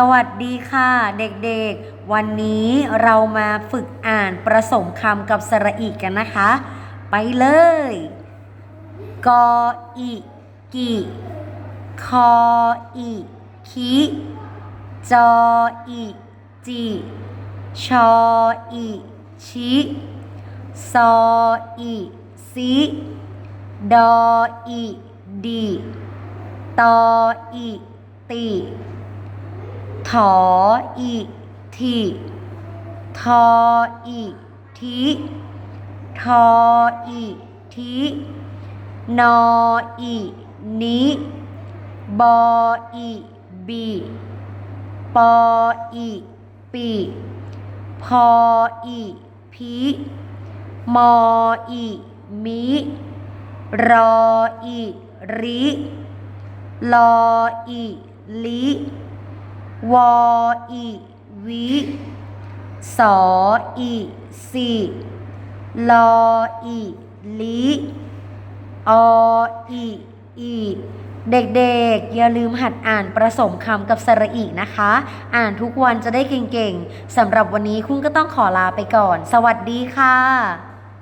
สวัสดีค่ะเด็กๆ วันนี้เรามาฝึกอ่านประสมคำกับสระอีกันนะคะ ไปเลย กออิกิคออิคิจออิจิชออิชิซออิซิดออิดิตออิติ ถออีทีทออีทิทออีทินออีนิบออีบีปออีปีพออีพีมออีมิรออีริลออีลิ วออีวิสออีสีลออีลิออีอีเด็กๆ อย่าลืมหัดอ่านประสมคำกับสระอีนะคะ อ่านทุกวันจะได้เก่งๆสำหรับวันนี้คุณก็ต้องขอลาไปก่อน สวัสดีค่ะ